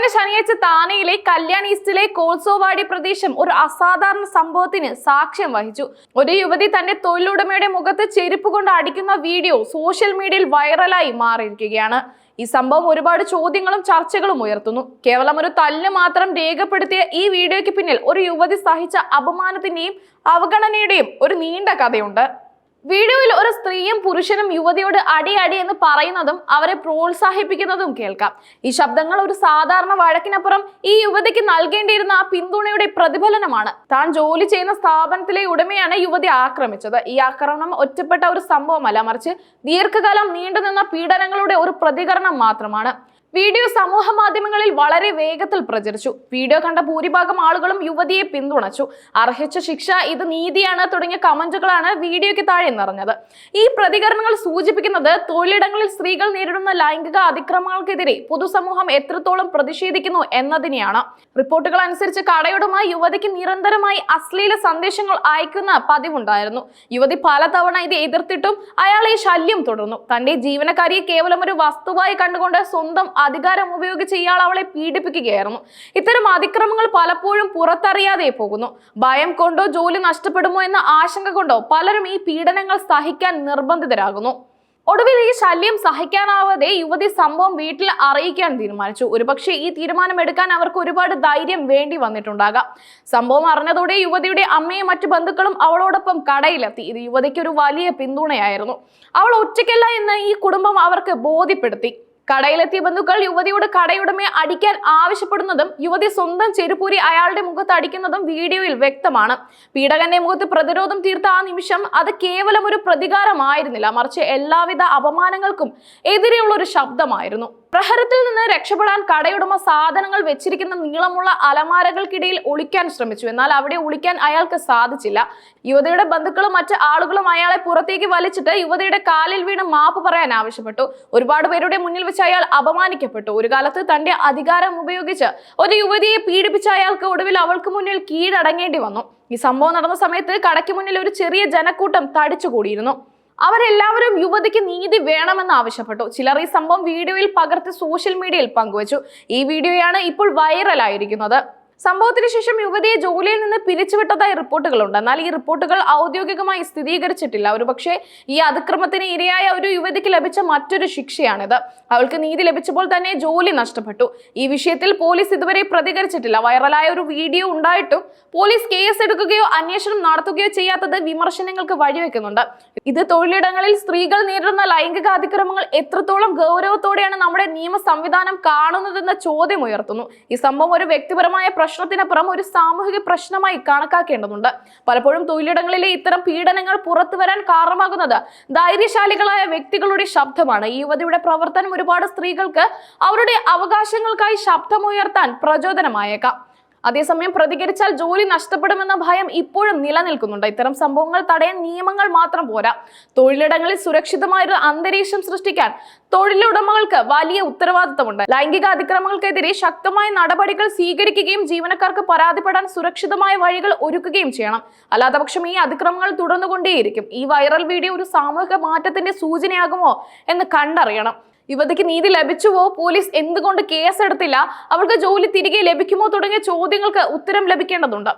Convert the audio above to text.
കഴിഞ്ഞ ശനിയാഴ്ച താനയിലെ കല്യാൺ ഈസ്റ്റിലെ കോൾസോവാടി പ്രദേശം ഒരു അസാധാരണ സംഭവത്തിന് സാക്ഷ്യം വഹിച്ചു. ഒരു യുവതി തന്റെ തൊഴിലുടമയുടെ മുഖത്ത് ചെരുപ്പ് കൊണ്ട് അടിക്കുന്ന വീഡിയോ സോഷ്യൽ മീഡിയയിൽ വൈറലായി മാറിയിരിക്കുകയാണ്. ഈ സംഭവം ഒരുപാട് ചോദ്യങ്ങളും ചർച്ചകളും ഉയർത്തുന്നു. കേവലം ഒരു തല്ല് മാത്രം രേഖപ്പെടുത്തിയ ഈ വീഡിയോയ്ക്ക് പിന്നിൽ ഒരു യുവതി സഹിച്ച അപമാനത്തിന്റെയും അവഗണനയുടെയും ഒരു നീണ്ട കഥയുണ്ട്. വീഡിയോയിൽ ഒരു സ്ത്രീയും പുരുഷനും യുവതിയോട് അടി അടി എന്ന് പറയുന്നതും അവരെ പ്രോത്സാഹിപ്പിക്കുന്നതും കേൾക്കാം. ഈ ശബ്ദങ്ങൾ ഒരു സാധാരണ വഴക്കിനപ്പുറം ഈ യുവതിക്ക് നൽകേണ്ടിയിരുന്ന ആ പിന്തുണയുടെ പ്രതിഫലനമാണ്. താൻ ജോലി ചെയ്യുന്ന സ്ഥാപനത്തിലെ ഉടമയാണ് യുവതി ആക്രമിച്ചത്. ഈ ആക്രമണം ഒറ്റപ്പെട്ട ഒരു സംഭവമല്ല മറിച്ച് ദീർഘകാലം നീണ്ടുനിന്ന പീഡനങ്ങളുടെ ഒരു പ്രതികരണം മാത്രമാണ്. വീഡിയോ സമൂഹ മാധ്യമങ്ങളിൽ വളരെ വേഗത്തിൽ പ്രചരിച്ചു. വീഡിയോ കണ്ട ഭൂരിഭാഗം ആളുകളും യുവതിയെ പിന്തുണച്ചു. അർഹിച്ച ശിക്ഷ ഇത് നീതിയാണ് തുടങ്ങിയ കമന്റുകളാണ് വീഡിയോയ്ക്ക് താഴെ നിറഞ്ഞത്. ഈ പ്രതികരണങ്ങൾ സൂചിപ്പിക്കുന്നത് തൊഴിലിടങ്ങളിൽ സ്ത്രീകൾ നേരിടുന്ന ലൈംഗിക അതിക്രമങ്ങൾക്കെതിരെ പൊതുസമൂഹം എത്രത്തോളം പ്രതിഷേധിക്കുന്നു എന്നതിനെയാണ്. റിപ്പോർട്ടുകൾ അനുസരിച്ച് കടയുടമ യുവതിക്ക് നിരന്തരമായി അശ്ലീല സന്ദേശങ്ങൾ അയക്കുന്ന പതിവുണ്ടായിരുന്നു. യുവതി പലതവണ ഇത് എതിർത്തിട്ടും അയാൾ ഈ ശല്യം തുടർന്നു. തന്റെ ജീവനക്കാരിയെ കേവലം ഒരു വസ്തുവായി കണ്ടുകൊണ്ട് സ്വന്തം അധികാരം ഉപയോഗിച്ച് ഇയാൾ അവളെ പീഡിപ്പിക്കുകയായിരുന്നു. ഇത്തരം അതിക്രമങ്ങൾ പലപ്പോഴും പുറത്തറിയാതെ പോകുന്നു. ഭയം കൊണ്ടോ ജോലി നഷ്ടപ്പെടുമോ എന്ന ആശങ്ക കൊണ്ടോ പലരും ഈ പീഡനങ്ങൾ സഹിക്കാൻ നിർബന്ധിതരാകുന്നു. ഒടുവിൽ ഈ ശല്യം സഹിക്കാനാവാതെ യുവതി സംഭവം വീട്ടിൽ അറിയിക്കാൻ തീരുമാനിച്ചു. ഒരുപക്ഷെ ഈ തീരുമാനം എടുക്കാൻ അവർക്ക് ഒരുപാട് ധൈര്യം വേണ്ടി വന്നിട്ടുണ്ടാകാം. സംഭവം അറിഞ്ഞതോടെ യുവതിയുടെ അമ്മയും മറ്റു ബന്ധുക്കളും അവളോടൊപ്പം കടയിലെത്തി. ഇത് യുവതിക്ക് ഒരു വലിയ പിന്തുണയായിരുന്നു. അവൾ ഒറ്റയ്ക്കല്ല എന്ന് ഈ കുടുംബം അവർക്ക് ബോധ്യപ്പെടുത്തി. കടയിലെത്തിയ ബന്ധുക്കൾ യുവതിയോട് കടയുടമയെ അടിക്കാൻ ആവശ്യപ്പെടുന്നതും യുവതി സ്വന്തം ചെരുപ്പൂരി അയാളുടെ മുഖത്ത് അടിക്കുന്നതും വീഡിയോയിൽ വ്യക്തമാണ്. പീഡകന്റെ മുഖത്ത് പ്രതിരോധം തീർത്ത ആ നിമിഷം അത് കേവലം ഒരു പ്രതികാരമായിരുന്നില്ല. മറിച്ച് എല്ലാവിധ അപമാനങ്ങൾക്കും എതിരെയുള്ള ഒരു ശബ്ദമായിരുന്നു. പ്രഹരത്തിൽ നിന്ന് രക്ഷപ്പെടാൻ കടയുടമ സാധനങ്ങൾ വെച്ചിരിക്കുന്ന നീളമുള്ള അലമാരകൾക്കിടയിൽ ഒളിക്കാൻ ശ്രമിച്ചു. എന്നാൽ അവിടെ ഒളിക്കാൻ അയാൾക്ക് സാധിച്ചില്ല. യുവതിയുടെ ബന്ധുക്കളും മറ്റ് ആളുകളും അയാളെ പുറത്തേക്ക് വലിച്ചിട്ട് യുവതിയുടെ കാലിൽ വീണ് മാപ്പ് പറയാൻ ആവശ്യപ്പെട്ടു. ഒരുപാട് പേരുടെ മുന്നിൽ വെച്ച് അയാൾ അപമാനിക്കപ്പെട്ടു. ഒരു കാലത്ത് തന്റെ അധികാരം ഉപയോഗിച്ച് ഒരു യുവതിയെ പീഡിപ്പിച്ച അയാൾക്ക് ഒടുവിൽ അവൾക്ക് മുന്നിൽ കീഴടങ്ങേണ്ടി വന്നു. ഈ സംഭവം നടന്ന സമയത്ത് കടയ്ക്ക് മുന്നിൽ ഒരു ചെറിയ ജനക്കൂട്ടം തടിച്ചുകൂടിയിരുന്നു. അവരെല്ലാവരും യുവതിക്ക് നീതി വേണമെന്ന് ആവശ്യപ്പെട്ടു. ചിലർ ഈ സംഭവം വീഡിയോയിൽ പകർത്തി സോഷ്യൽ മീഡിയയിൽ പങ്കുവച്ചു. ഈ വീഡിയോയാണ് ഇപ്പോൾ വൈറലായിരിക്കുന്നത് സംഭവത്തിന് ശേഷം യുവതിയെ ജോലിയിൽ നിന്ന് പിരിച്ചുവിട്ടതായി റിപ്പോർട്ടുകളുണ്ട്. എന്നാൽ ഈ റിപ്പോർട്ടുകൾ ഔദ്യോഗികമായി സ്ഥിരീകരിച്ചിട്ടില്ല. ഒരുപക്ഷെ ഈ അതിക്രമത്തിന് ഇരയായ ഒരു യുവതിക്ക് ലഭിച്ച മറ്റൊരു ശിക്ഷയാണിത്. അവൾക്ക് നീതി ലഭിച്ചപ്പോൾ തന്നെ ജോലി നഷ്ടപ്പെട്ടു. ഈ വിഷയത്തിൽ പോലീസ് ഇതുവരെ പ്രതികരിച്ചിട്ടില്ല. വൈറലായ ഒരു വീഡിയോ ഉണ്ടായിട്ടും പോലീസ് കേസ് എടുക്കുകയോ അന്വേഷണം നടത്തുകയോ ചെയ്യാത്തത് വിമർശനങ്ങൾക്ക് വഴിവെക്കുന്നുണ്ട്. ഇത് തൊഴിലിടങ്ങളിൽ സ്ത്രീകൾ നേരിടുന്ന ലൈംഗിക അതിക്രമങ്ങൾ എത്രത്തോളം ഗൗരവത്തോടെയാണ് നമ്മുടെ നിയമ സംവിധാനം കാണുന്നതെന്ന ചോദ്യം ഉയർത്തുന്നു. ഈ സംഭവം ഒരു വ്യക്തിപരമായ പ്രശ്നത്തിനപ്പുറം ഒരു സാമൂഹിക പ്രശ്നമായി കണക്കാക്കേണ്ടതുണ്ട്. പലപ്പോഴും തൊഴിലിടങ്ങളിലെ ഇത്തരം പീഡനങ്ങൾ പുറത്തു വരാൻ കാരണമാകുന്നത് ധൈര്യശാലികളായ വ്യക്തികളുടെ ശബ്ദമാണ്. ഈ യുവതിയുടെ പ്രവർത്തനം ഒരുപാട് സ്ത്രീകൾക്ക് അവരുടെ അവകാശങ്ങൾക്കായി ശബ്ദമുയർത്താൻ പ്രചോദനമായേക്കാം. അതേസമയം പ്രതികരിച്ചാൽ ജോലി നഷ്ടപ്പെടുമെന്ന ഭയം ഇപ്പോഴും നിലനിൽക്കുന്നുണ്ട്. ഇത്തരം സംഭവങ്ങൾ തടയാൻ നിയമങ്ങൾ മാത്രം പോരാ. തൊഴിലിടങ്ങളിൽ സുരക്ഷിതമായൊരു അന്തരീക്ഷം സൃഷ്ടിക്കാൻ തൊഴിലുടമകൾക്ക് വലിയ ഉത്തരവാദിത്തമുണ്ട്. ലൈംഗിക അതിക്രമങ്ങൾക്കെതിരെ ശക്തമായ നടപടികൾ സ്വീകരിക്കുകയും ജീവനക്കാർക്ക് പരാതിപ്പെടാൻ സുരക്ഷിതമായ വഴികൾ ഒരുക്കുകയും ചെയ്യണം. അല്ലാത്ത പക്ഷം ഈ അതിക്രമങ്ങൾ തുടർന്നുകൊണ്ടേയിരിക്കും. ഈ വൈറൽ വീഡിയോ ഒരു സാമൂഹിക മാറ്റത്തിന്റെ സൂചനയാകുമോ എന്ന് കണ്ടറിയണം. യുവതിക്ക് നീതി ലഭിച്ചുവോ? പോലീസ് എന്തുകൊണ്ട് കേസെടുത്തില്ല? അവൾക്ക് ജോലി തിരികെ ലഭിക്കുമോ? തുടങ്ങിയ ചോദ്യങ്ങൾക്ക് ഉത്തരം ലഭിക്കേണ്ടതുണ്ട്.